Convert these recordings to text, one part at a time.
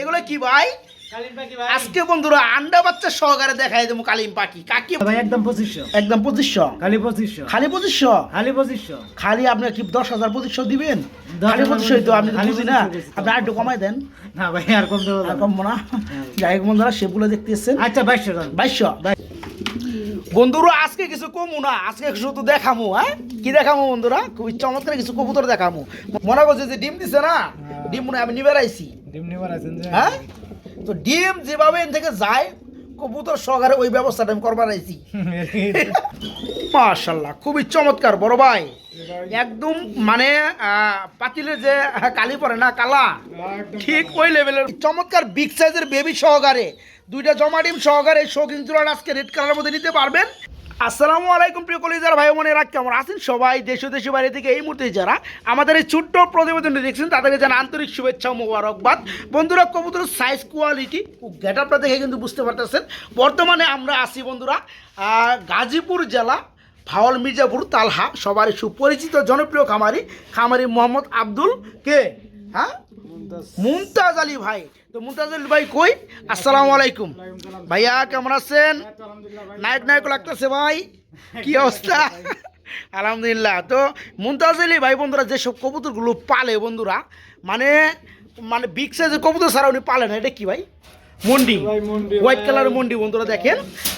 এগুলো কি ভাই? আজকে বন্ধুরা আন্ডা বাচ্চা সহকারে দেখাই দেবো কালিম পাখি। কাকি ভাই একদম পঁচিশশো একদম পঁচিশশো খালি পঁচিশশো খালি পঁচিশশো খালি পঁচিশশো খালি আপনার কি দশ হাজার পঁচিশশো দিবেন? খালি পঁচিশশো তো আপনি তো বুঝি না। আপনি আর একটু কমাই দেন। না ভাই আর কম দেবো আর কমবো না। যাই হোক বন্ধুরা সেগুলো দেখতে এসছেন। আচ্ছা বাইশশো বাইশশো? বন্ধুরা আজকে কিছু কমু না। আজকে শুধু দেখামু হ্যাঁ? কি দেখামু বন্ধুরা? খুবই চমৎকার কিছু কবুতর দেখামু। মনে করছে যে ডিম দিছে না? ডিম মনে হয় আমি নিবে রাইছি হ্যাঁ? তো ডিম যেভাবে এখান থেকে যায় কবুতর সহকারে ওই ব্যবস্থাটা আমি করবার আইছি। মাশাল্লাহ খুবই চমৎকার বড় ভাই। একদম মানে আহ, পাতিলের যে কালি পরে না কালা? ঠিক ওই লেভেলের চমৎকার বিগ সাইজের বেবি সহকারে। দুইটা জমা ডিম সহকারে শৌখিন চূড়ার আজকে রেড কালারের মধ্যে নিতে পারবেন। আসসালামু আলাইকুম প্রিয় কলিজার ভাই বোনেরা, কেমন আছেন সবাই? দেশ ও দেশের বাইরে থেকে এই মুহূর্তে যারা আমাদের এই ছোট্ট প্রতিবেদনটি দেখছেন, তাদেরকে জানা আন্তরিক শুভেচ্ছা মোবারকবাদ। বন্ধুরা কবুতরের সাইজ কোয়ালিটি ও গেট আপটা দেখে কিন্তু বুঝতে পারতেছেন। বর্তমানে আমরা আছি বন্ধুরা গাজীপুর জেলা ফাওয়াল মির্জাপুর, তালহা, সবারই সুপরিচিত জনপ্রিয় খামারি খামারি মোহাম্মদ আব্দুল কে? হ্যাঁ? মুমতাজ। আলী ভাই। তো মুমতাজ আলী ভাই কই? আসসালামু আলাইকুম। ভাইয়া, কেমন আছেন? নায়ক নায়ক লাগতেছে ভাই। কি অবস্থা? আলহামদুলিল্লাহ। তো মুমতাজ আলী ভাই বন্ধুরা, যেসব কবুতরগুলো পালে বন্ধুরা মানে মানে বিগ সাইজের কবুতর ছাড়া উনি পালে না, এটা কি ভাই? মন্ডি। হোয়াইট। কালারের মন্ডি বন্ধুরা দেখেন।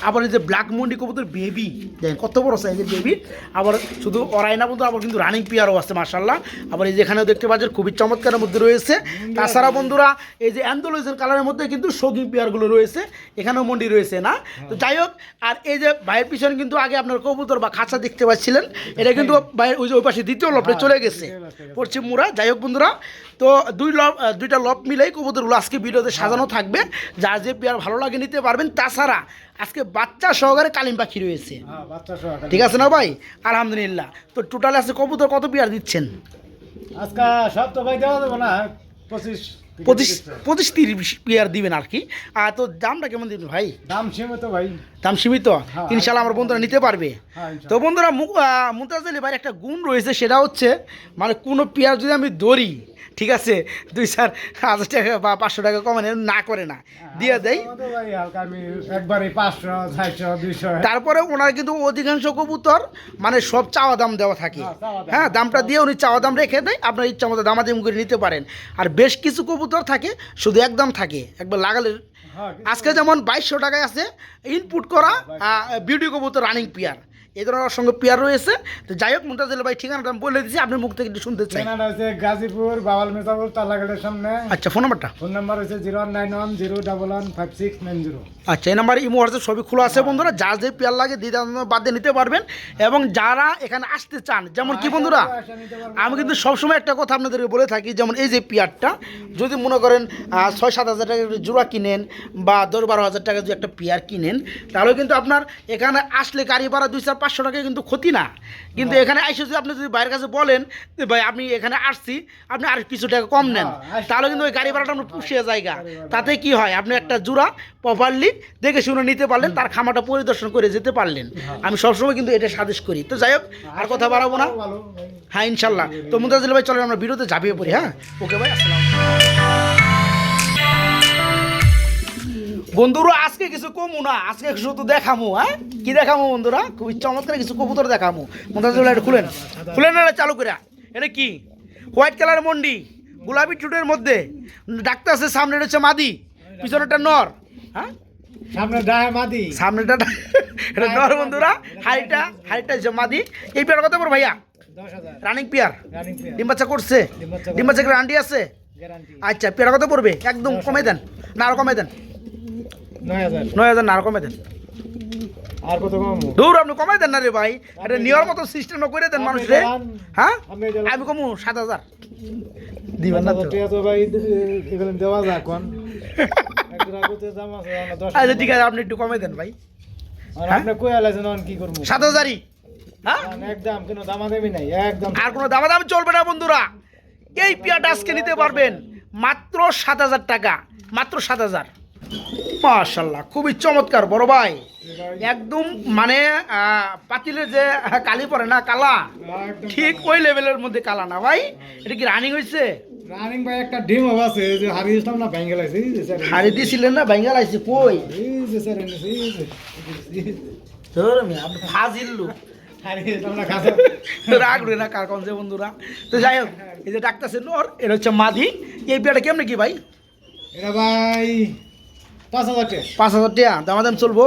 আবার এই যে ব্ল্যাক মন্ডি কবুতর বেবি দেখেন কত বড় সাইজের বেবি আবার শুধু অরাই না বন্ধু আবার কিন্তু রানিং পিয়ারও আছে মার্শাল্লাহ আবার এই যে এখানেও দেখতে পাচ্ছেন খুবই চমৎকারের মধ্যে রয়েছে। তাছাড়া বন্ধুরা এই যে অ্যান্ডোলজের কালারের মধ্যে কিন্তু শৌখিন পেয়ারগুলো রয়েছে। এখানেও মন্ডি রয়েছে না? তো যাই হোক আর এই যে ভাইয়ের পিছনে কিন্তু আগে আপনার কবুতর বা খাঁচা দেখতে পাচ্ছিলেন। এটা কিন্তু ভাইয়ের ওই যে ওই পাশে দ্বিতীয় লপটে চলে গেছে পশ্চিম মুড়া। যাই হোক বন্ধুরা তো দুই লব আহ, দুইটা লব মিলেই কবুতরগুলো আজকে ভিডিওতে সাজানো থাকবে। যার যে পেয়ার ভালো লাগে নিতে পারবেন তাছাড়া আজকে বাচ্চা সহকারে কালিম পাখি রয়েছে। হ্যাঁ। ঠিক আছে না ভাই? আলহামদুলিল্লাহ। তো টোটাল আছে কবুতর কত পেয়ার দিচ্ছেন? আজকে সব তো ভাই দেওয়া দেবো না পঁচিশ পঁচিশ পঁচিশ তিরিশ পেয়ার দিবেন আর কি। আর তো দামটা কেমন দিবেন ভাই? দাম সীমিত ভাই। দাম সীমিত? হ্যাঁ। ইনশাল্লাহ আমার বন্ধুরা নিতে পারবে। হ্যাঁ তো বন্ধুরা মুমতাজ আলী ভাইয়ের একটা গুণ রয়েছে সেটা হচ্ছে মানে কোনো পেয়ার যদি আমি ধরি ঠিক আছে? দুই চার হাজার টাকা বা পাঁচশো টাকা কমানো না করে না। দিয়ে দেয় তারপরে ওনার কিন্তু অধিকাংশ কবুতর মানে সব চাওয়া দাম দেওয়া থাকে। হ্যাঁ। হ্যাঁ দামটা দিয়ে উনি চাওয়া দাম রেখে দেয়। আপনার ইচ্ছা মতো দামাদাম করে নিতে পারেন। আর বেশ কিছু কবুতর থাকে শুধু একদম থাকে। একবার লাগালে হ্যাঁ আজকে যেমন বাইশশো টাকায় আছে ইনপুট করা বিউটি কবুতর রানিং পিয়ার এই ধরনের সঙ্গে পেয়ার রয়েছে। তো যাই হোক মুমতাজুল ভাই ঠিকানাটা আমি বলে দিচ্ছি আপনি মুখ থেকে একটু শুনতে চাই। ঠিকানাটা হচ্ছে গাজীপুর বাওয়াল মেজাপুর তালাঘাটের সামনে। আচ্ছা ফোন নাম্বারটা? ফোন নাম্বার হচ্ছে zero nine one zero double one five six nine zero. আচ্ছা এই নাম্বারে ইমো হোয়াটসঅ্যাপ সবই খোলা আছে বন্ধুরা। যা যে পেয়ার লাগে দিদা বাদ দিয়ে নিতে পারবেন। এবং যারা এখানে আসতে চান যেমন কি বন্ধুরা আমি কিন্তু সবসময় একটা কথা আপনাদেরকে বলে থাকি যেমন এই যে পেয়ারটা যদি মনে করেন ছয় সাত হাজার টাকা জোড়া কিনেন বা দশ বারো হাজার টাকা যদি একটা পেয়ার কিনেন তাহলে কিন্তু আপনার এখানে আসলে গাড়ি ভাড়া দুই চার পাঁচশো টাকা কিন্তু ক্ষতি না। কিন্তু এখানে আইসে যদি আপনি যদি বাইরের কাছে বলেন যে ভাই আমি এখানে আসছি আপনি আর কিছু টাকা কম নেন। হ্যাঁ, তাহলে কিন্তু ওই গাড়ি ভাড়াটা আপনার পুষিয়ে জায়গা। তাতে কি হয়? আপনি একটা জোড়া প্রপারলি দেখে শুনে নিতে পারলেন তার খামাটা পরিদর্শন করে যেতে পারলেন। আমি সবসময় কিন্তু এটা সাজেশ করি। তো যাই হোক আর কথা বাড়াবো না। হ্যাঁ ইনশাল্লাহ। তো মুদাজিল ভাই চলেন আমরা বিরোধে ঝাঁপিয়ে পড়ি হ্যাঁ? ওকে ভাই আসসালাম বন্ধুরা আজকে কিছু কমু না আজকে শুধু দেখামু হ্যাঁ? কি দেখামু বন্ধুরা? খুবই চমৎকার কিছু কবুতর দেখামু। ভাই এটা খুলেন। খুলেন না চালু করে এটা কি? হোয়াইট কালার মন্ডি গোলাপি চুটের মধ্যে। ডাক্তার আছে সামনে হচ্ছে মাদি পিছনেটা নর হ্যাঁ? মাদি। সামনেটা এটা নর বন্ধুরা হচ্ছে মাদি। এই পেয়ার কত পড়ো ভাইয়া? Running pair. ডিম বাচ্চা করছে? ডিম বাচ্চা গ্যারান্টি আছে? আচ্ছা পেয়ারা কত পড়বে? একদম কমে দেন। না আরও কমে দেন। নয় হাজার। নয় হাজার না আরও কমে দেন। আর কত কম দূর আপনি কমাই দেন না রে ভাই। এটা নেওয়ার মতো সিস্টেম করে দেন মানুষ রে। হ্যাঁ? আমি কমু সাত হাজার। দিবেন না তো। তো ভাই এগুলো দেওয়া যাক কোন আচ্ছা ঠিক আছে আপনি একটু কমে দেন ভাই। আপনি কই আলাইছেন কি করব? সাত হাজারই। হ্যাঁ? একদম কোনো দামা দেবি নাই একদম। আর কোনো দামা দাম চলবে না বন্ধুরা। এই পিয়াটা আজকে নিতে পারবেন মাত্র সাত হাজার টাকা মাত্র সাত হাজার। মাশাল্লাহ খুবই চমৎকার বড় ভাই। একদম মানে আহ, পাতিলের যে কালি পরে না কালা? ঠিক ওই লেভেলের মধ্যে কালা না ভাই? এটা কি রানিং হয়েছে রানিং ভাই একটা ডিম আছে যে হারিয়ে ইসলাম না ভেঙে লাগছে এই যে স্যার হাড়ি দিছিলেন না বেঙ্গাল আইসি কই। ধর আমি ফাজিল লোক। হারিয়ে না খাসা। রাগবে না কার কমছে বন্ধুরা। তো যাই হোক এই যে ডাক্তার নর এটা হচ্ছে মাদি। এই পেয়াটা কেমনে কি ভাই? এটা ভাই পাঁচ হাজার টাকা পাঁচ হাজার টাকা দামাদাম চলবো।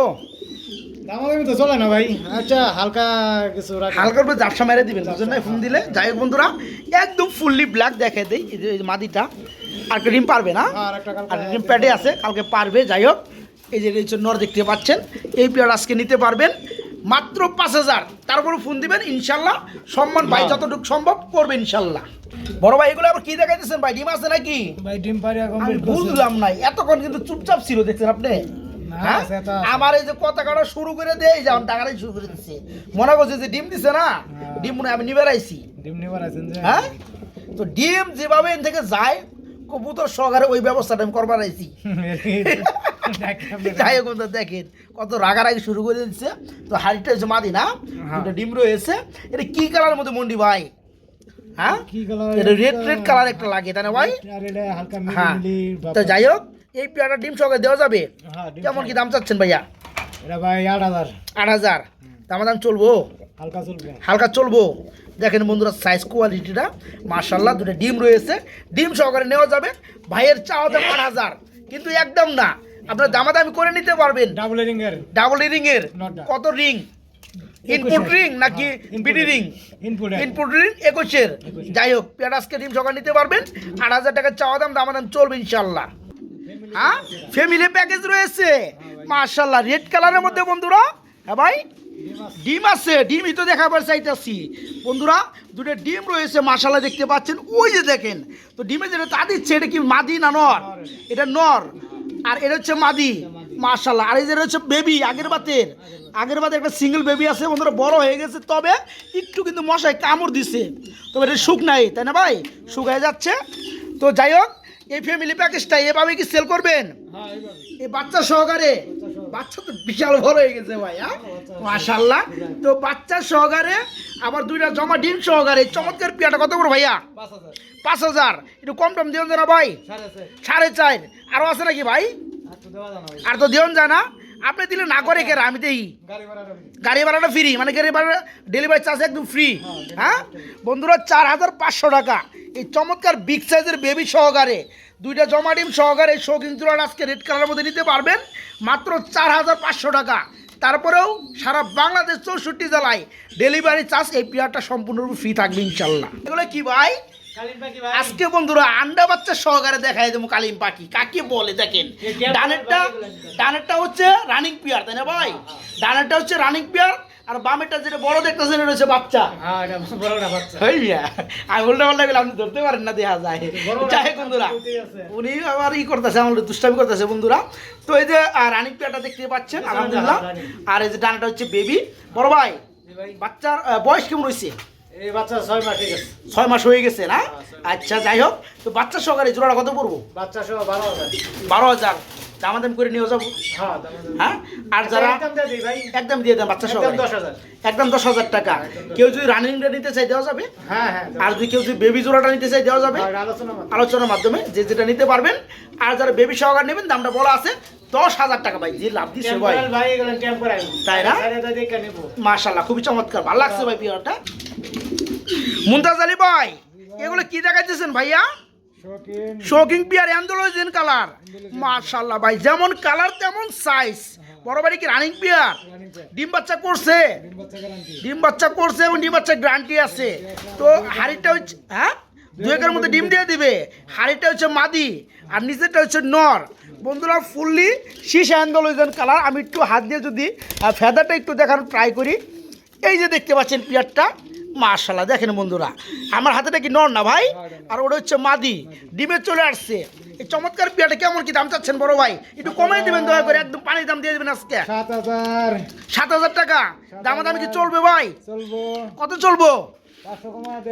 দামাদামি তো চলে না ভাই আচ্ছা হালকা কিছু হালকা করে জাপসা মেরে দিবেন বুঝলেন না? ফোন দিলে যাই হোক বন্ধুরা একদম ফুললি ব্ল্যাক দেখে দেই এই মাদিটা। আর একটা ডিম পারবে না? আর একটা ডিম প্যাডে আছে কালকে পারবে যাই হোক। এই যে এই নর দেখতে পাচ্ছেন এই পেয়ার আজকে নিতে পারবেন মাত্র পাঁচ হাজার। তারপরে ফোন দিবেন ইনশাল্লাহ। সম্মান ভাই। যতটুকু সম্ভব করবে ইনশাল্লাহ। বড় ভাই এগুলো আবার কি দেখাইতেছেন ভাই? ডিম আছে নাকি? ভাই ডিম পারি এখন বুঝলাম নাই এতক্ষণ কিন্তু চুপচাপ ছিল দেখছেন আপনি? না, হ্যাঁ? আমার এই যে কথা কাটা শুরু করে দেয় যেমন টাকাটাই শুরু করে দিচ্ছে মনে করছে যে ডিম দিছে না। ডিম মনে আমি নিবে রাইছি ডিম নিবার আছেন যে। হ্যাঁ? তো ডিম যেভাবে এন থেকে যায় কবুতর সহকারে ওই ব্যবস্থাটা আমি করবার আইছি। যাই হোক দেখেন কত রাগারাগি শুরু করে দিচ্ছে তো হাড়িটা হচ্ছে মাদি না? হ্যাঁ। দুটো ডিম রয়েছে। এটা কি কালারের মধ্যে মন্ডি ভাই? হ্যাঁ? এটা রেড রেড কালার একটা লাগে তাই না ভাই? হ্যাঁ। তো যাই হোক এই পেয়ারটা ডিম সহকারে দেওয়া যাবে? হ্যাঁ কেমন কি দাম চাচ্ছেন ভাইয়া? এটা ভাই আট হাজার। আট হাজার। দাম দাম চলবো? হালকা চলবে। হালকা চলবো। দেখেন বন্ধুরা সাইজ কোয়ালিটিটা মার্শাল্লাহ দুটো ডিম রয়েছে। ডিম সহকারে নেওয়া যাবে। ভাইয়ের চাওয়া দাম আট হাজার। কিন্তু একদম না। আপনার দামাদামি করে নিতে পারবেন। ডাবল রিং এর ডাবল রিং এর কত রিং ইনপুট রিং নাকি বিডি রিং ইনপুট রিং একুশের। যাই হোক পেয়ারাজকে ডিম সকাল নিতে পারবেন। আট হাজার টাকার চাওয়া দাম দামাদাম চলবে ইনশাল্লাহ হ্যাঁ? ফ্যামিলি প্যাকেজ রয়েছে। মার্শাল্লাহ রেড কালারের মধ্যে বন্ধুরা হ্যাঁ ভাই? ডিম আছে ডিমই তো দেখাবার চাইতেছি। বন্ধুরা দুটো ডিম রয়েছে মাশাল্লাহ দেখতে পাচ্ছেন। ওই যে দেখেন তো ডিমে যেটা তা দিচ্ছে এটা কি মাদি না নর? এটা নর। আর এটা হচ্ছে মাদি। মাশাল্লাহ আর এই যে হচ্ছে বেবি আগের বাতের আগের বাতে একটা সিঙ্গেল বেবি আছে বন্ধুরা বড় হয়ে গেছে তবে একটু কিন্তু মশায় কামড় দিছে। তবে এটা শুক নাই তাই না ভাই? শুকায় যাচ্ছে। তো যাই হোক এই ফ্যামিলি প্যাকেজটা এভাবে কি সেল করবেন? হ্যাঁ এই বাচ্চা সহকারে? বাচ্চা তো বিশাল বড় হয়ে গেছে ভাই হ্যাঁ? মাশাল্লাহ তো বাচ্চা সহকারে আবার দুইটা জমা ডিম সহকারে চমৎকার পিয়াটা কত বড় ভাইয়া? পাঁচ হাজার। একটু কম টম দিও না ভাই। সাড়ে চার। আরও আছে নাকি ভাই? আর তো দেওয়া জানা ভাই। আর তো দিওন যায় না। আপনি দিলে না করে কে আমি দেই। গাড়ি ভাড়াটা ফ্রি মানে গাড়ি ভাড়া ডেলিভারি চার্জ একদম ফ্রি হ্যাঁ বন্ধুরা চার হাজার পাঁচশো টাকা। এই চমৎকার বিগ সাইজের বেবি সহকারে। দুইটা জমা ডিম সহকারে শৌখিন চূড়ার আজকে রেড কালারের মধ্যে নিতে পারবেন। মাত্র চার হাজার পাঁচশো টাকা। তারপরেও সারা বাংলাদেশ চৌষট্টি জেলায় ডেলিভারি চার্জ এই পিয়ারটা সম্পূর্ণরূপে ফ্রি থাকবে ইনশাল্লাহ। এগুলো কি ভাই? আজকে বন্ধুরা আন্ডা বাচ্চা সহকারে দেখাই দেবো কালিম পাখি। কাকে বলে দেখেন? ডানেরটা ডানেরটা হচ্ছে রানিং পিয়ার তাই না ভাই? ডানেরটা হচ্ছে রানিং পিয়ার আর বামেরটা যেটা বড় দেখতেছেন এটা হচ্ছে বাচ্চা। হ্যাঁ হইয়া আমি উল্টা পাল্টা ধরতে পারেন না দেখা যায়। যাই বন্ধুরা উনি আবার ই করতেছে আমার দুষ্টামি করতেছে বন্ধুরা। তো এই যে রানিং পিয়ারটা দেখতে পাচ্ছেন আলহামদুলিল্লাহ। আর এই যে ডানাটা হচ্ছে বেবি বড় ভাই বাচ্চার বয়স কেমন হয়েছে ছয় মাস হয়ে গেছে। না? হ্যাঁ। আচ্ছা যাই হোক। তো বাচ্চা সহকারে জোড়াটা কত পড়ব? বাচ্চা সহ বারো হাজার। বারো হাজার। দামাদাম করে নিয়ে যাব? হ্যাঁ হ্যাঁ? আর যারা একদম দিয়ে দেন বাচ্চা সহকারে। একদম দশ হাজার। টাকা। কেউ যদি রানিংটা নিতে চাই দেওয়া যাবে? হ্যাঁ হ্যাঁ আর যদি কেউ যদি বেবি জোড়াটা নিতে চাই দেওয়া যাবে। আলোচনার মাধ্যমে। যে যেটা নিতে পারবেন। আর যারা বেবি সহকার নেবেন দামটা বলা আছে দশ হাজার টাকা ভাই। যে লাভ দিচ্ছে ভাই। তাই না? মাশাল্লাহ খুবই চমৎকার। ভালো লাগছে ভাই পিওরটা মুমতাজ আলী ভাই এগুলো কি দেখাইতেছেন ভাইয়া? শোকিং পিয়ার অ্যান্ডোলজিন কালার। মাশাল্লাহ ভাই যেমন কালার তেমন সাইজ বড় বাড়ি কি রানিং পিয়ার। ডিম বাচ্চা করছে। ডিম বাচ্চা করছে এবং ডিম বাচ্চা গ্যারান্টি আছে। তো হাড়িটা হচ্ছে হ্যাঁ? দু একের মধ্যে ডিম দিয়ে দিবে। হাড়িটা হচ্ছে মাদি আর নিচেরটা হচ্ছে নর। বন্ধুরা ফুললি শীষ অ্যান্ডোলজিন কালার। আমি একটু হাত দিয়ে যদি ফেদারটা একটু দেখানোর ট্রাই করি। এই যে দেখতে পাচ্ছেন পিয়ারটা। মার্শাল্লাহ দেখেন বন্ধুরা। আমার হাতেটা কি নর না ভাই? আর ওটা হচ্ছে মাদি। ডিমে চলে আসছে। এই চমৎকার পিয়াটা কেমন কি দাম চাচ্ছেন বড় ভাই? একটু কমাই দেবেন দয়া করে একদম পানির দাম দিয়ে দেবেন আজকে। সাত হাজার। সাত হাজার টাকা। দামাদামি কি চলবে ভাই? চলবো। কত চলবো?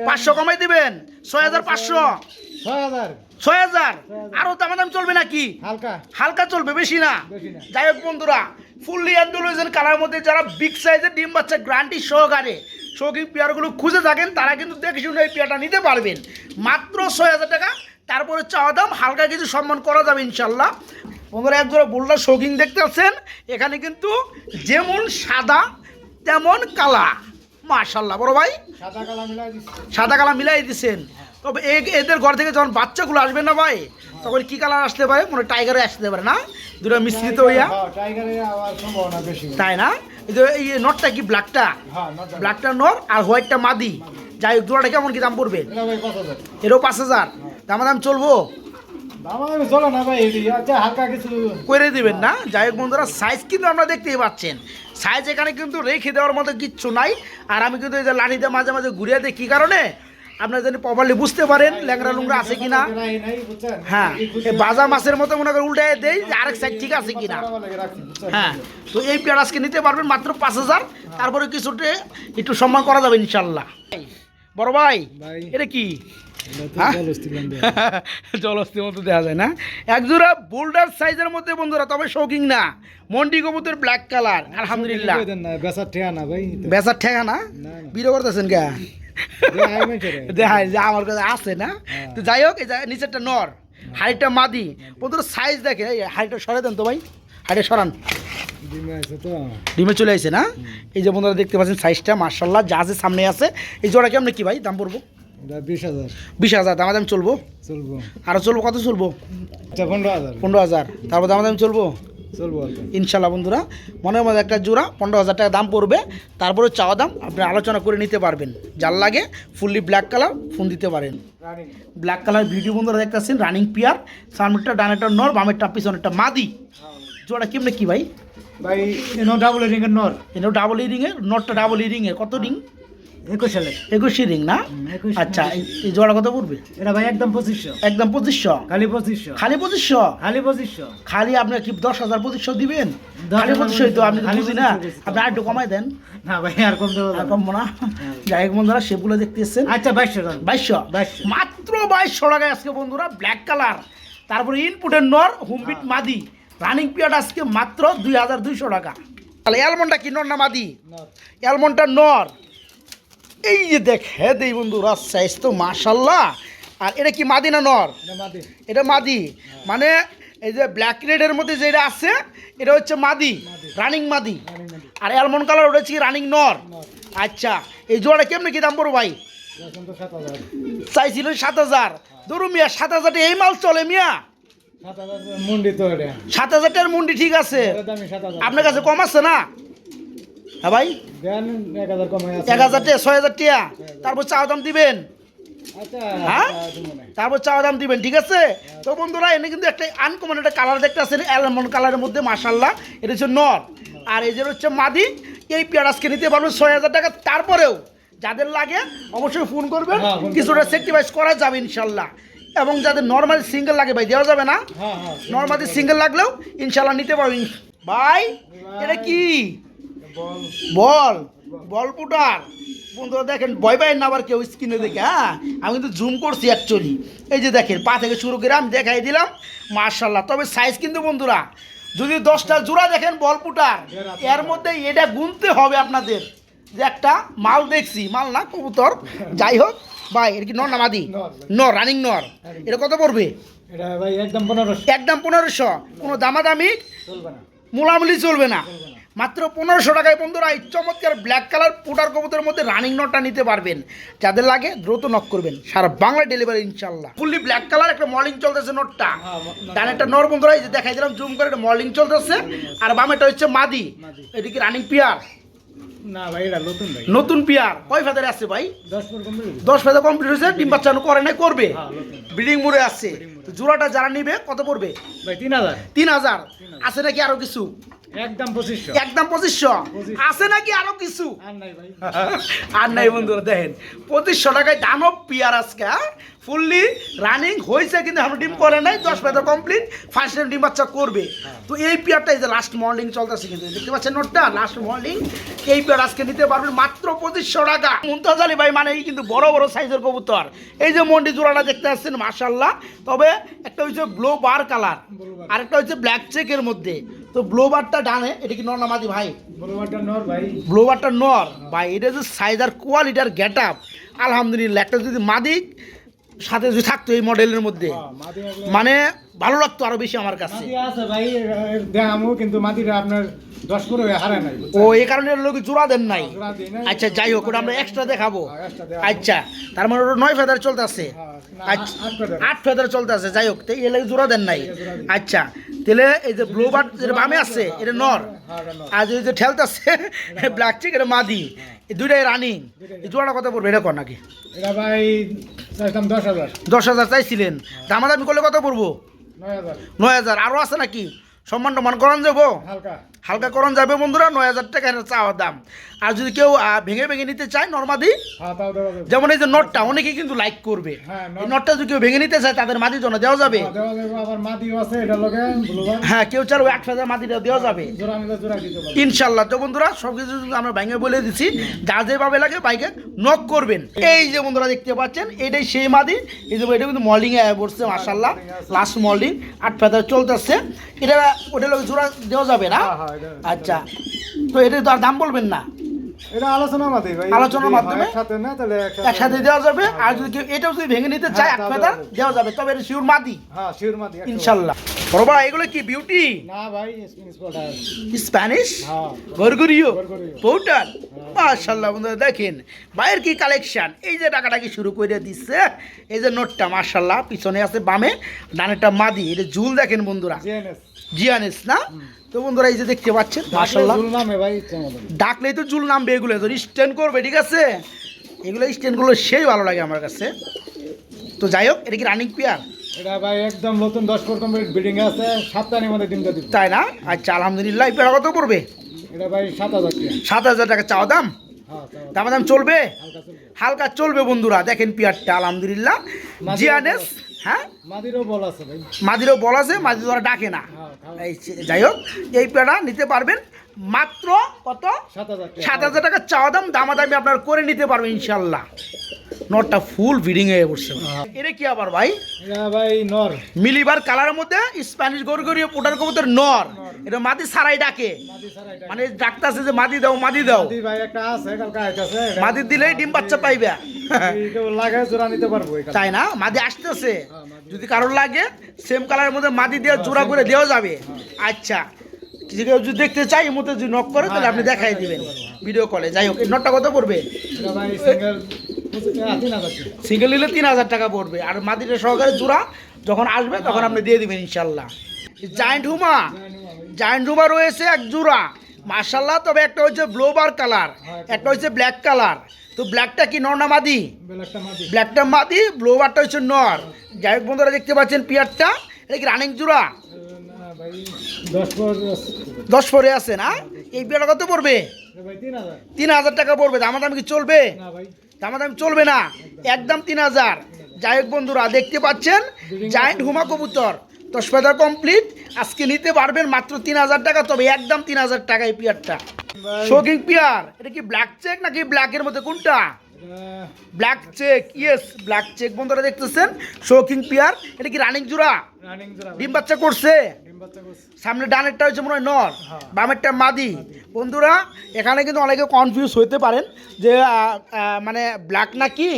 পাঁচশো কমা কমাই দিবেন। ছয় হাজার পাঁচশো। ছয় হাজার। আরও দামাদাম চলবে নাকি? হালকা। হালকা চলবে বেশি না। বেশি না। যাই হোক বন্ধুরা ফুললি অ্যান্ডোলজেন কালার মধ্যে যারা বিগ সাইজের ডিম বাচ্চা গ্রান্টি সহকারে শৌখিন পেয়ারগুলো খুঁজে থাকেন তারা কিন্তু দেখে শুনে এই পেয়ারটা নিতে পারবেন। মাত্র ছয় হাজার টাকা তারপরে চাওয়া দাম হালকা কিছু সম্মান করা যাবে ইনশাল্লাহ। বন্ধুরা একজোড়া বোল্ডার শৌখিন দেখতে পাচ্ছেন এখানে কিন্তু যেমন সাদা তেমন কালা। মাশাল্লাহ বড় ভাই। সাদা কালা মিলাই দিচ্ছি সাদা কালা মিলাই দিছেন তবে এ- এদের ঘর থেকে যখন বাচ্চাগুলো আসবে না ভাই তখন কি কালার আসতে পারে মনে টাইগারে আসতে পারে না? দুটো মিশ্রিত হইয়া হ্যাঁ, টাইগারের সম্ভাবনা বেশি। তাই না? এই নটটা কি ব্ল্যাকটা? হ্যাঁ নট ব্ল্যাকটা নর আর হোয়াইটটা মাদি। যাই হোক জোড়াটা কেমন কি দাম পড়বে? এরও পাঁচ হাজার। দাম দাম চলবো আচ্ছা করে দিবেন না। যাই হোক বন্ধুরা সাইজ কিন্তু আপনারা দেখতেই পাচ্ছেন। সাইজ এখানে কিন্তু রেখে দেওয়ার মতো কিচ্ছু নাই। আর আমি কিন্তু এই যে লাঠিতে মাঝে মাঝে ঘুরিয়ে দিই কী কারণে? আপনারা যেন প্রপারলি বুঝতে পারেন ল্যাংরা লুংরা আছে কি না নাই নাই বুঝছেন হ্যাঁ বাজা মাছের মতো মনে করে উল্টায় দেই যে আরেক সাইড ঠিক আছে কি না হ্যাঁ তো এই পেয়ার আজকে নিতে পারবেন মাত্র পাঁচ হাজার। তারপরে কিছুতে একটু সম্মান করা যাবে ইনশাল্লাহ। বড় ভাই। এটা কি? হ্যাঁ? জলস্তির মতো দেখা যায় না। একজোড়া বোল্ডার সাইজের মধ্যে বন্ধুরা তবে শৌকিং না। মন্ডি কবুতর ব্ল্যাক কালার আলহামদুলিল্লাহ। বেচার ঠেয়া না ভাই বেচার ঠেকা না। বিরো করতেছেন রে। দেখায় যে আমার কাছে আছে না? হ্যাঁ। তো যাই হোক যে নিচেরটা নর হাড়িটা মাদি বন্ধুরা সাইজ দেখে হাড়িটা সরে দেন তো ভাই হাড়িটা সরান। ডিমে চলে আসছে না? এই যে বন্ধুরা দেখতে পাচ্ছেন সাইজটা মার্শাল্লাহ জাহাজের সামনে আছে। এই জোড়া কেমন কি ভাই দাম পড়ব? বিশ হাজার। বিশ হাজার দাম দাম চলবো? চলবো। আরও চলবো কত চলবো? পনেরো হাজার। পনেরো হাজার তারপর দাম দাম চলবো? চলবো ইনশাল্লাহ বন্ধুরা মনের মধ্যে একটা জোড়া পনেরো হাজার টাকা দাম পড়বে। তারপরে চাওয়া দাম আপনি আলোচনা করে নিতে পারবেন। যার লাগে ফুললি ব্ল্যাক কালার ফোন দিতে পারেন। ব্ল্যাক কালার ভিডিও বন্ধুরা দেখতেছেন রানিং পিয়ার সামনেরটা ডানেরটা নর বামেরটা পিছনেরটা মাদি। জোড়া কেমনে কি ভাই? ভাই এনো ডাবল রিং এর নর। এটাও ডাবল ইরিংয়ের নটটা ডাবল ইরিংয়ের কত রিং একুশ সালে একুশি রিং না? আচ্ছা এই- জোড়া কত পড়বে? এটা ভাই একদম পঁচিশশো। একদম পঁচিশশো? খালি পঁচিশশো। খালি পঁচিশশো? খালি পঁচিশশো। খালি আপনি কি দশ হাজার পঁচিশশো দিবেন? খালি পঁচিশশো তো আপনি বুঝি না। আপনি আর একটু কমাই দেন। না ভাই আর কম দেবো আর কম না। যাই হোক বন্ধুরা সেগুলো দেখতে এসছেন। আচ্ছা বাইশশো টাকা। বাইশশো? মাত্র বাইশশো টাকায় আজকে বন্ধুরা ব্ল্যাক কালার তারপরে ইনপুটের নর হুমবিট মাদি। রানিং পিরিয়ড আজকে মাত্র দুই হাজার দুইশো টাকা। তাহলে অ্যালমন্ডটা কি? নর না মাদি? অ্যালমন্ডটা নর। এই যে দেখ হ্যাঁ দেই বন্ধুরা সাইজ তো মাশাল্লাহ। আর এটা কি মাদি না নর? এটা মাদি। মানে এই যে ব্ল্যাক রেডের মধ্যে যেটা আছে এটা হচ্ছে মাদি রানিং মাদি। আর অ্যালমন্ড কালার ওটা হচ্ছে রানিং নর। আচ্ছা এই জোড়াটা কেমনি কি দাম পড়ো ভাই? চাইছিল সাত হাজার। ধরু মিয়া সাত হাজার এই মাল চলে মিয়া। সাত হাজার মুন্ডি তো সাত হাজার টাকার মুন্ডি ঠিক আছে। আপনার কাছে কম আছে না? হ্যাঁ ভাই? এক হাজার টাকা ছয় হাজার টাকা তারপর চা দাম দিবেন। আচ্ছা হ্যাঁ? নাই। তারপর চা দাম দিবেন ঠিক আছে? তো বন্ধুরা এনে কিন্তু একটা আনকমন একটা কালার দেখতে আছেন অ্যালমন্ড কালারের মধ্যে মাসাল্লাহ এটা হচ্ছে নর। আর এই যে হচ্ছে মাদি এই পেয়ার আজকে নিতে পারবেন ছয় হাজার টাকা। তারপরেও যাদের লাগে অবশ্যই ফোন করবেন। হ্যাঁ, কিছুটা সেক্টিভাইজ করা যাবে ইনশাল্লাহ এবং যাদের নর্মালি সিঙ্গেল লাগে ভাই দেওয়া যাবে না? হ্যাঁ হ্যাঁ। নর্মালি সিঙ্গেল লাগলেও ইনশাল্লাহ নিতে পারবেন। ভাই এটা কি? বল। বল। বল পুটার। বন্ধুরা দেখেন ভয় পাই না আবার কেউ স্ক্রিনে দেখে হ্যাঁ? আমি কিন্তু জুম করছি অ্যাকচুয়ালি এই যে দেখেন পা থেকে শুরু করে আমি দেখাই দিলাম। মার্শাল্লাহ তবে সাইজ কিন্তু বন্ধুরা যদি দশটা জোড়া দেখেন বল পুটার এর মধ্যে এটা গুনতে হবে আপনাদের। যে একটা মাল দেখছি মাল না কবুতর। যাই হোক ভাই এটা কি নর না মাদি। নর রানিং নর এটা কত পড়বে? একদম পনেরোশো। একদম পনেরোশো। কোনো দামাদামি চলবে না। মোলামুলি চলবে না। মাত্র পনেরোশো টাকায় বন্ধুরা এই চমৎকার ব্ল্যাক কালার পুটার কবুতরের মধ্যে রানিং নটটা নিতে পারবেন। যাদের লাগে দ্রুত নক করবেন। সারা বাংলা ডেলিভারি ইনশাল্লাহ ফুললি ব্ল্যাক কালার একটা মর্নিং চলতেছে নটটা হ্যাঁ, ডান একটা নর বন্ধুরা এই যে দেখাই দিলাম জুম করে একটা মর্নিং চলতেছে। আর বামেটা হচ্ছে মাদি। এদিকে রানিং পিয়ার না ভাই এটা নতুন ভাই। নতুন পিয়ার কয় ফেদারে আছে ভাই? দশ কমপ্লিট ফেদার কমপ্লিট হয়েছে ডিম বাচ্চানো করে নাই করবে। হ্যাঁ ব্রিডিং মোড়ে আছে। তো জোড়াটা যারা নিবে কত পড়বে? ভাই তিন হাজার। তিন হাজার। আছে নাকি আরও কিছু? একদম পঁচিশশো একদম পঁচিশশো পঁচিশশো। আছে নাকি আরও কিছু? আর নাই আর বন্ধুরা দেখেন পঁচিশশো টাকায় দানব পিয়ার আজকে ফুললি রানিং হয়েছে কিন্তু এখন ডিম করে নাই দশ কমপ্লিট ফার্স্ট টাইম ডিম বাচ্চা করবে। তো এই পিয়ারটা এই যে লাস্ট মর্নিং চলতেছে কিন্তু দেখতে পাচ্ছেন নোটটা? লাস্ট মর্নিং এই পিয়ার আজকে নিতে পারবেন মাত্র পঁচিশশো টাকা। মুমতাজ আলী ভাই মানে এই কিন্তু বড় বড় সাইজের কবুতর। এই যে মন্ডি জোড়াটা দেখতে পাচ্ছেন মার্শাল্লাহ তবে একটা হচ্ছে ব্লো বার কালার আরেকটা হচ্ছে ব্ল্যাক চেকের মধ্যে। তো ব্লোবারটা ডানে এটা কি নর্নামাদি ভাই? ব্লোবারটা নর ভাই। ব্লোবারটা নর। ভাই এটা যে সাইজ আর কোয়ালিটি আর গেট আপ আলহামদুলিল্লাহ একটা যদি মাদিক সাথে যদি থাকতো এই মডেলের মধ্যে। হ্যাঁ, মানে ভালো লাগতো আরও বেশি আমার কাছে। আছে ভাই কিন্তু মাদিটা আপনার দশ করে হারে নাই ও এই কারণে লোক জোড়া দেন নাই। আচ্ছা যাই হোক ওটা আমরা এক্সট্রা দেখাবো। হ্যাঁ, দেখাবো। আচ্ছা তার মানে ওটা নয় ফেদার চলতেছে। হ্যাঁ, না, আচ্ছা আট ফেদার। ফেদার চলতেছে যাই হোক তো এর লাগে জোড়া দেন নাই। আচ্ছা তাহলে এই যে ব্লু বার্ড যেটা বামে আছে এটা নর। হ্যাঁ, আর এই যে ঠেলতেছে ব্ল্যাক চিক এটা মাদি। এই দুইটাই রানিং এই জোড়াটা কত পড়বে এটা কর নাকি এটা ভাই দশ হাজার। দশ হাজার চাইছিলেন। দামাদামি করলে কত পড়ব? নয় হাজার। নয় হাজার। আরও আছে নাকি? সম্মান টম্মান করান যাব? হালকা। হালকা করণ যাবে বন্ধুরা নয় হাজার টাকা এটা চাওয়ার দাম। আর যদি কেউ ভেঙে ভেঙে নিতে চায় নর্মাদি হ্যাঁ যেমন এই যে নটটা অনেকে কিন্তু লাইক করবে। হ্যাঁ, এই নটটা যদি কেউ ভেঙে নিতে চায় তাদের মাটির জন্য দেওয়া যাবে। হ্যাঁ, হ্যাঁ কেউ চার ওই আট হাজার মাটিটা দেওয়া যাবে। পারবে। ইনশাল্লাহ তো বন্ধুরা সব কিছু আমরা ব্যাঙে বলে দিচ্ছি যা যেভাবে লাগে বাইকে নক করবেন। এই যে বন্ধুরা দেখতে পাচ্ছেন এটাই সেই মাদি। এই যে এটা কিন্তু মল্ডিং এ বসছে মার্শাল্লাহ লাস্ট মল্ডিং আট ফেদার চলতেছে। এটা ওটা লোক জোড়া দেওয়া যাবে না। হ্যাঁ, হ্যাঁ, আচ্ছা। তো এটা তো আর দাম বলবেন না? এটা আলোচনার মাধ্যমে ভাই। আলোচনার মাধ্যমে? একসাথে না তাহলে একসাথে। দেওয়া যাবে। আর যদি কেউ এটাও যদি ভেঙে নিতে চায় হ্যাঁ, এক ফেদার দেওয়া যাবে। তবে এটা শিওর মাদি। হ্যাঁ এগুলো কি বিউটি না ভাই স্প্যানিশ হ্যাঁ। গরগুরিও বন্ধুরা দেখেন। বাইরের কি কালেকশন এই যে টাকাটাকি শুরু করে দিচ্ছে? এই যে নোটটা মাশাল্লাহ পিছনে আছে বামে ডানেরটা মাদি। এটা ঝুল দেখেন বন্ধুরা। জিএনএস জিয়ানেস না? তো বন্ধুরা এই যে দেখতে পাচ্ছেন ডাকলেই তো ঝুল নামবে এগুলো তো স্ট্যান্ড করবে ঠিক আছে? এগুলো স্ট্যান্ডগুলো সেই ভালো লাগে আমার কাছে। তো যাই হোক এটা কি রানিং পেয়ার এটা ভাই একদম নতুন দশ ফোর কমপ্লিট বিল্ডিং আছে সপ্তাহের মধ্যে ডিমটা তাই না? আচ্ছা আলহামদুলিল্লাহ এই পেয়ারা কত পড়বে? এটা ভাই সাত হাজার টাকা। সাত হাজার টাকা চাওয়া দাম? হ্যাঁ দাম। দাম চলবে? হালকা চলবে। বন্ধুরা দেখেন পিয়ারটা আলহামদুলিল্লাহ। জিয়ানেস হ্যাঁ? মাদিরও বল আছে ভাই। মাদিরও বল আছে মাদি ধরা ডাকে না। হ্যাঁ এই যাই হোক এই পেড়া নিতে পারবেন। মাত্র কত? সাত হাজার টাকা। সাত হাজার টাকা চাওয়া দাম দামাদামি আপনার করে নিতে পারবেন ইনশাল্লাহ নটটা ফুল ফিডিং হয়ে পড়ছে হ্যাঁ। এটা কি আবার ভাই? ভাই নর। মিলিবার কালারের মধ্যে স্প্যানিশ গরগরীয় পোটার কবুতর নর। এটা মাদি সারাই ডাকে। মানে ডাকতেছে যে মাদি দাও মাদি দাও। মাদি ভাই একটা আছে কালকে মাদি দিলেই ডিম বাচ্চা পাইবে। লাগায় জোড়া নিতে পারব তাই না? মাদি আসতেছে। হ্যাঁ, যদি কারোর লাগে সেম কালারের মধ্যে মাদি দিয়ে জোড়া করে দেওয়া যাবে। আচ্ছা। যদি যদি দেখতে চাই মধ্যে যদি নক করে, তাহলে আপনি দেখাই দিবেন। ভিডিও কলে যাই হোক নটটা কত পড়বে? সিঙ্গেল নিলে তিন হাজার টাকা পড়বে। আর মাদিটা সহকারে জোড়া, যখন আসবে, তখন আপনি দিয়ে দিবেন, ইনশাল্লাহ। জায়েন্ট হুমা জায়েন্ট হুমা রয়েছে এক জোড়া। মার্শাল্লাহ তবে একটা হচ্ছে ব্লোবার কালার একটা হচ্ছে ব্ল্যাক কালার তো ব্ল্যাকটা কি নর না মাদি? ব্ল্যাকটা মাদি ব্লোবারটা হচ্ছে নর। যাই হোক, বন্ধুরা, দেখতে পাচ্ছেন পিয়ারটা এটা কি রানিং জোড়া? দশ পরে আছে না এই পিয়ারটা কত পড়বে? তিন হাজার। টাকা পড়বে দামাদামি কি চলবে? ভাই। দামাদামি চলবে না একদম তিন হাজার। যাই হোক বন্ধুরা দেখতে পাচ্ছেন জায়েন্ট হুমা কবুতর। দশ পেদার কমপ্লিট আজকে নিতে পারবেন মাত্র তিন হাজার টাকা তবে একদম তিন হাজার টাকা এই পিয়ারটা। শোকিং পিয়ার এটা কি ব্ল্যাক চেক নাকি ব্ল্যাকের মধ্যে কোনটা? Black check yes black check বন্ধুরা দেখতেছেন শোকিং পিয়ার এটা কি রানিং জোড়া? রানিং জোড়া ডিম বাচ্চা করছে? সামনে ডানেরটা হচ্ছে মনে হয় নর হ্যাঁ। বামেরটা মাদি। বন্ধুরা এখানে কিন্তু অনেকে কনফিউজ হতে পারেন যে মানে ব্ল্যাক না। কি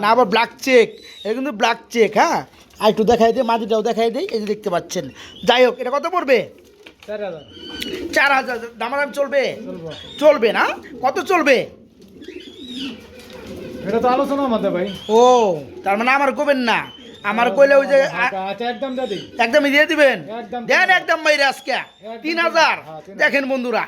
না আবার ব্ল্যাক চেক এটা কিন্তু ব্ল্যাক চেক হ্যাঁ? আর একটু দেখাই দিই মাদিটাও দেখাই দিই এই যে দেখতে পাচ্ছেন। যাই হোক এটা কত পড়বে? চার হাজার। দামাদাম চলবে? চলবে। না? কত চলবে? এটা তো আলোচনা ভাই। ও তার মানে আমার কবেন না। আমার কইলে ওই যে আচ্ছা একদম দাদি একদম দিয়ে দিবেন? দেন একদম মাইরে আজকে। তিন হাজার। হ্যাঁ, তিন হাজার। দেখেন বন্ধুরা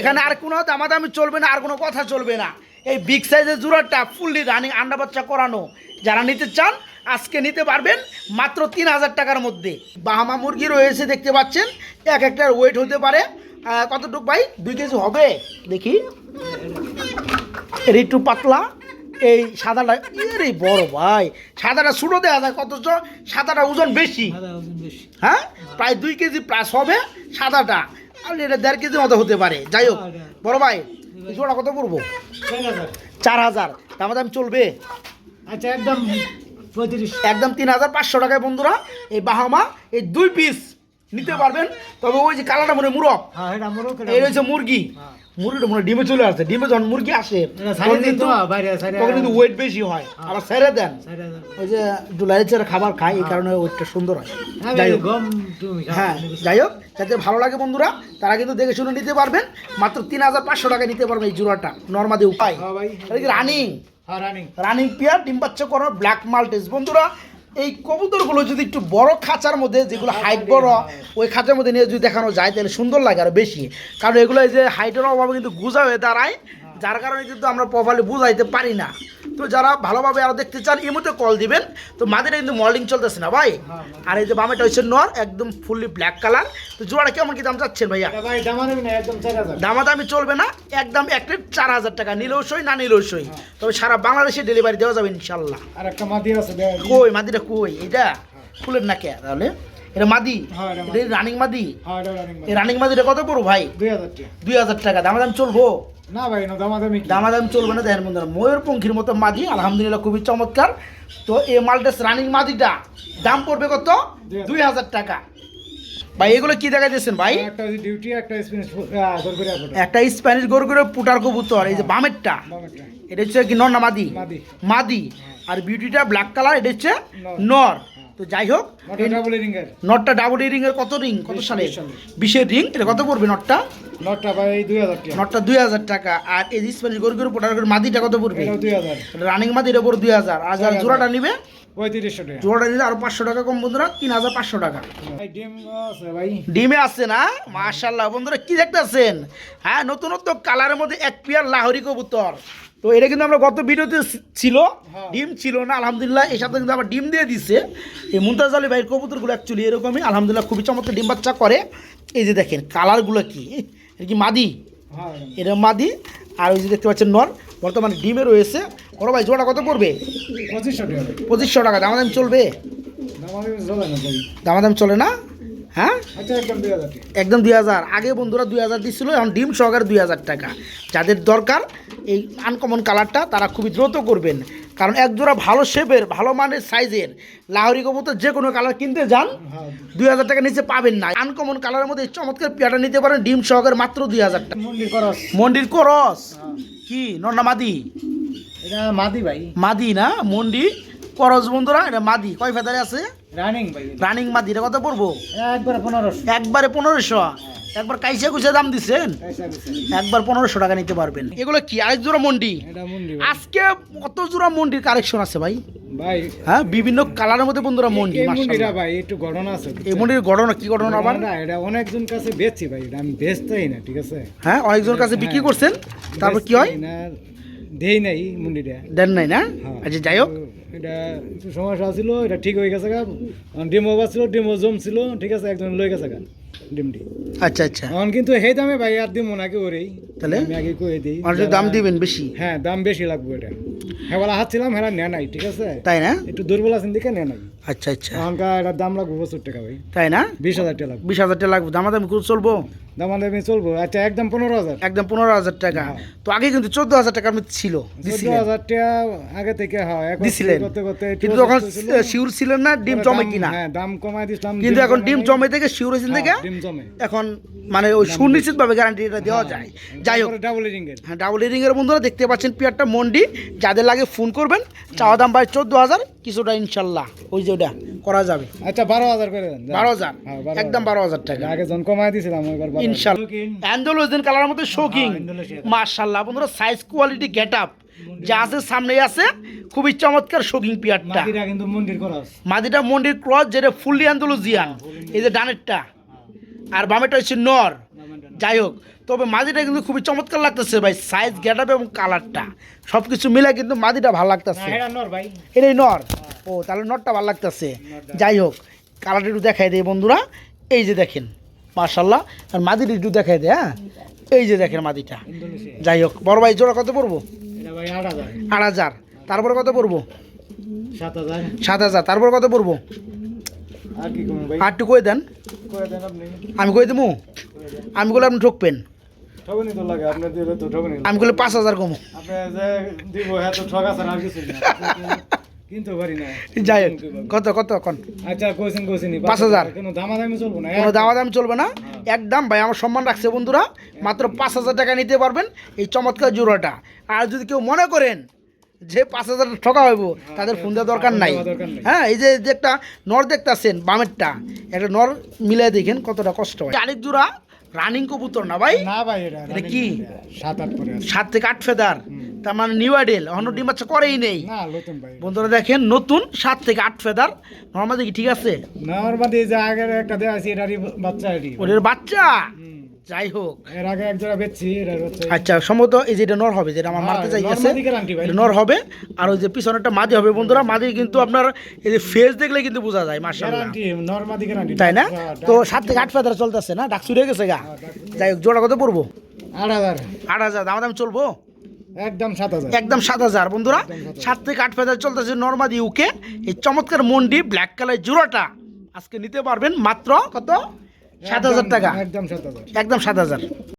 এখানে আর কোনো দামাদামি চলবে না আর কোনো কথা চলবে না। এই বিগ সাইজের জুরাটা ফুললি রানিং আন্ডা বাচ্চা করানো। যারা নিতে চান আজকে নিতে পারবেন মাত্র তিন হাজার টাকার মধ্যে। বাহামা মুরগি রয়েছে দেখতে পাচ্ছেন? এক একটার ওয়েট হতে পারে। কতটুক ভাই? দুই কেজি হবে? দেখি। একটু পাতলা। এই সাদাটা এরে বড় ভাই সাদাটা ছোটো দেওয়া যায় কতচ সাদাটা ওজন বেশি। হ্যাঁ? প্রায় দুই কেজি প্লাস হবে সাদাটা। আর এটা দেড় কেজি মতো হতে পারে। যাই হোক বড় ভাই জোড়া কত করব চার হাজার। চার হাজার। দাম দাম চলবে? আচ্ছা একদম একদম তিন হাজার পাঁচশো টাকায় বন্ধুরা এই বাহামা এই দুই পিস নিতে পারবেন। তবে ওই যে কালারটা মনে হয় মুরগ। হ্যাঁ মোরগ এই রয়েছে মুরগি। মুরগিটা মনে ডিমে চলে আসছে ডিমে যখন মুরগি আসে তখন কিন্তু ওয়েট বেশি হয়। আবার ছেড়ে দেন। ওই যে খাবার খায় এই কারণে ওয়েটটা সুন্দর হয়। হ্যাঁ যাই হোক। হ্যাঁ যাই হোক যাতে ভালো লাগে বন্ধুরা তারা কিন্তু দেখে শুনে নিতে পারবেন। মাত্র তিন হাজার পাঁচশো টাকা নিতে পারবেন এই জোড়াটা। নর্মাদি উপায়। হ্যাঁ হ্যাঁ রানিং। রানিং পেয়ার ডিম বাচ্চা করার ব্ল্যাক মাল্টেস বন্ধুরা এই কবুতরগুলো যদি একটু বড় খাঁচার মধ্যে যেগুলো হাইট বড় ওই খাঁচার মধ্যে নিয়ে যদি দেখানো যায় তাহলে সুন্দর লাগে আরও বেশি। কারণ এগুলো এই যে হাইটের অভাবে কিন্তু গুজা হয়ে দাঁড়ায়। যার কারণে কিন্তু আমরা প্রপারলি বুঝাইতে পারি না। তো যারা ভালোভাবে আরও দেখতে চান এই মধ্যে কল দিবেন। তো মাদের কিন্তু মল্ডিং চলতেছে না ভাই। আর এই যে বামেটা হচ্ছে নর একদম ফুললি ব্ল্যাক কালার তো জোড়াটা কেমন কি দাম চাচ্ছেন ভাইয়া? দাম দামাদামি চলবে না একদম এক প্লেট চার হাজার টাকা। নিলেও সই না নিলেও সই। তবে সারা বাংলাদেশে ডেলিভারি দেওয়া যাবে ইনশাল্লাহ আর একটা মাদি আছে কই মাদিটা কই? এটা ফুলের না কে তাহলে? এটা মাদি? হ্যাঁ, এটা মাদি। রানিং মাদি? হ্যাঁ এটা এই রানিং মাদিটা কত পড়ো ভাই? দুই হাজার টাকা। দুই হাজার টাকা। দামাদাম চলবো? না ভাই না দামাদামি দামাদাম চলবে না দেখেন বন্ধুরা ময়ূরপঙ্খীর মতো মাদি আলহামদুলিল্লাহ খুবই চমৎকার। তো এই মালটা রানিং মাদিটা দাম পড়বে কত? দুই হাজার। টাকা। ভাই এগুলো কি দেখা দিয়েছেন ভাই? একটা ডিউটি একটা স্প্যানিশ গরু করে পুটার কবুতর এই যে বামেরটা। এটা হচ্ছে কি নর না মাদি? মাদি। মাদি। আর বিউটিটা ব্ল্যাক কালার এটা হচ্ছে নর। তো যাই হোক নটটা ডাবল রিং এর কত রিং কত সালে বিশের রিং এটা কত পড়বে নটটা? নটা ভাই দুই হাজার টাকা। নটটা দুই হাজার টাকা। আর এই স্প্যানিশ গরু গরু পোটার মাদিটা কত পড়বে? দুই হাজার। রানিং মাদি এটা পড়বে দুই হাজার। আর যারা জোড়াটা নিবে পঁয়ত্রিশশো জোড়াটা নিলে আরও পাঁচশো টাকা কম বন্ধুরা তিন হাজার পাঁচশো টাকা। ডিম আছে না? মাশাল্লাহ বন্ধুরা কি দেখতেছেন? হ্যাঁ নতুনত্ব কালারের মধ্যে এক পেয়ার লাহরি কবুতর। তো এটা কিন্তু আমরা গত ভিডিওতে ছিল হ্যাঁ। ডিম ছিল না আলহামদুলিল্লাহ। এর সাথে কিন্তু আবার ডিম দিয়ে দিছে। এই মুমতাজ আলী ভাইয়ের কবুতরগুলো অ্যাকচুয়ালি এরকমই আলহামদুলিল্লাহ খুবই চমৎকার ডিম বাচ্চা করে। এই যে দেখেন কালারগুলো কি? এটা কি মাদি? হ্যাঁ। এটা মাদি আর ওই যে দেখতে পাচ্ছেন নর। বর্তমানে ডিমে রয়েছে। বড় ভাই জোড়া কত পড়বে? পঁচিশশো টাকা। পঁচিশশো টাকা। দামাদাম চলবে? দামাদামি চলে না? হ্যাঁ? একদম দুই হাজার। আগে বন্ধুরা দুই হাজার দিচ্ছিল এখন ডিম সহকারে দুই হাজার টাকা। যাদের দরকার এই আনকমন কালারটা তারা খুবই দ্রুত করবেন। কারণ এক জোড়া ভালো শেপের ভালো মানের সাইজের লাহরি কবুতর যে কোনো কালার কিনতে যান হ্যাঁ দুই হাজার টাকা নিচে পাবেন না। আনকমন কালারের মধ্যে চমৎকার পেয়াটা নিতে পারেন ডিম সহকারে মাত্র দুই হাজার টাকা। মন্ডির করস। কি? নন্না মাদি? এটা মাদি ভাই। মাদি না? মন্ডি? করস বন্ধুরা এটা মাদি। কয় ফেদারে আছে? রানিং ভাই কত পড়ব? একবার পনেরোশো। একবারে পনেরোশো? একবার কাইসে কুইসে দাম দিচ্ছেন একবার পনেরোশো টাকা নিতে পারবেন। এগুলো কি? আরেক জোড়া মন্ডি? আজকে কত জোড়া মন্ডির কালেকশন আছে ভাই? ভাই হ্যাঁ বিভিন্ন কালারের মধ্যে বন্ধুরা মন্ডি এই ভাই একটু ঘটনা আছে এই মন্ডির ঘটনা কি ঘটনা আবার? না এটা অনেকজন কাছে বেচছি ভাই আমি বেচতেই না ঠিক আছে? হ্যাঁ অনেকজন কাছে বিক্রি করছেন তারপর কি হয়? দেই নাই মন্দিরটা দেন নাই না? হ্যাঁ। আচ্ছা যাই হোক। এটা একটু সমস্যা ছিল এটা ঠিক হয়ে গেছে গা। ডিমো বাছিল ডিমো জমছিল ঠিক আছে একজন লই গেছে গা ডিমটি। আচ্ছা আচ্ছা। এখন কিন্তু সেই দামে ভাই আর দিব নাকি ওরেই তাহলে? আমি আগে কয়ে দিই আর দাম দিবেন বেশি? হ্যাঁ দাম বেশি লাগবে এটা। হ্যাঁ বলা হাত ছিলাম হ্যাঁ নেয় নাই ঠিক আছে? তাই না? একটু দুর্বল আছেন দিকে নেয় নাই। আচ্ছা আচ্ছা। এখনকার এটার দাম লাগবে প্রচুর টাকা ভাই। তাই না? বিশ হাজার টাকা লাগবে। বিশ হাজার টাকা লাগবে। দামাদামি করে চলবো? দাম আমি চলবো। আচ্ছা একদম পনেরো হাজার। একদম পনেরো হাজার টাকা। হ্যাঁ। তো আগে কিন্তু চোদ্দ হাজার টাকার মধ্যে ছিল চোদ্দ হাজার টাকা আগে থেকে হয় দিছিলেন। করতে করতে কিন্তু তখন শিউর ছিলেন না ডিম জমে কিনা। হ্যাঁ দাম কমাই দিছিলাম কিন্তু এখন ডিম জমে থেকে শিউর হয়েছেন থেকে হ্যাঁ, ডিম জমে। এখন মানে ওই সুনিশ্চিত ভাবে গ্যারান্টিটা দেওয়া যায়। যাই হোক। ডাবল রিঙ্গের হ্যাঁ ডাবল রিং এর বন্ধুরা দেখতে পাচ্ছেন পিয়ারটা মন্ডি। যাদের লাগে ফোন করবেন। চাওয়া দাম ভাই চোদ্দ হাজার কিছুটা ইনশাল্লাহ। ওই যে ওটা করা যাবে। আচ্ছা বারো হাজার করে দেন বারো হাজার। হ্যাঁ, একদম বারো হাজার টাকা। আগে জন হাজার। ইনশাল্লাহ। অ্যান্ডোলোজেন কালার মধ্যে শোকিং হ্যাঁ, মার্শাল্লাহ বন্ধুরা সাইজ কোয়ালিটি গেট আপ যা আছে সামনেই আছে খুবই চমৎকার শোকিং পিয়ারটা। কিন্তু মন্দির করাস মাদিটা যেটা ফুললি অ্যান্ডোলোজিয়ান এই যে ডানেরটা। আর বামেটা হচ্ছে নর। যাই হোক তবে মাদিটা কিন্তু খুবই চমৎকার লাগতেছে ভাই সাইজ গেট আপ এবং কালারটা সব কিছু মিলে কিন্তু মাদিটা ভালো লাগতেছে। হ্যাঁ নর ভাই। এটাই নর। ও তাহলে নটটা ভালো লাগতেছে। যাই হোক কালারটা একটু দেখাই দেয় বন্ধুরা। এই যে দেখেন মার্শাল্লাহ আর মাদির একটু দেখাই দেয় হ্যাঁ? এই যে দেখেন মাদিটা। যাই হোক বড় ভাই জোড়া কত পড়ব? আট হাজার। তারপরে কত পড়ব? সাত হাজার। তারপর কত পড়ব? আর কি কমে ভাই? আর একটু কয়ে দেন আমি কয়ে দেবো? আমি বলে আপনি ঠকবেন। আমি বলে পাঁচ হাজার কমো। হ্যাঁ কিনতে পারি না। যাই কত কত কন আচ্ছা কোয়েছেন কোয়েছেন পাঁচ হাজার। কোনো দামাদামি চলবো না কোনো দামা চলবে না। একদম ভাই আমার সম্মান রাখছে বন্ধুরা। মাত্র পাঁচ হাজার টাকা নিতে পারবেন এই চমৎকার জোড়াটা। আর যদি কেউ মনে করেন যে পাঁচ হাজার ঠকা হইব তাদের ফোন দেওয়ার দরকার নাই। হ্যাঁ এই যে একটা নর দেখতেছেন বামেরটা একটা নর মিলাই দেখেন কতটা কষ্ট হয়। আরেক জোড়া রানিং কবুতর না ভাই? না ভাই এটা এটা কি? সাত আট সাত থেকে আট ফেদার। তার মানে নিউ আইডেল অন্য ডিম বাচ্চা করেই নেই। বন্ধুরা দেখেন নতুন সাত থেকে আট ফেদার নর্মাল কি ঠিক আছে? যে আগের একটা দেওয়া আছে এটারই বাচ্চা এটি। ওদের বাচ্চা? যাই হোক। এর আগে এক জোড়া বেচছি আচ্ছা সম্ভবত এই যেটা নর হবে যেটা আমার হ্যাঁ, মারতে নর হবে আর ওই যে পিছনেরটা মাদি হবে বন্ধুরা। মাদি কিন্তু আপনার এই যে ফেস দেখলে কিন্তু বোঝা যায় গ্যারান্টি তাই না? তো সাত থেকে আট ফেদার চলতেছে না? ডাক চুরে গেছে গা? যাই হোক জোড়া কত পড়ব? আট হাজার। আট হাজার দাম দাম চলবো? একদম সাত হাজার। একদম সাত হাজার। বন্ধুরা সাত থেকে আট ফেদার চলতেছে নর্মাদি ইউকে এই চমৎকার মন্ডি ব্ল্যাক কালার জোড়াটা আজকে নিতে পারবেন মাত্র কত? সাত হাজার টাকা। একদম সাত হাজার। একদম সাত হাজার।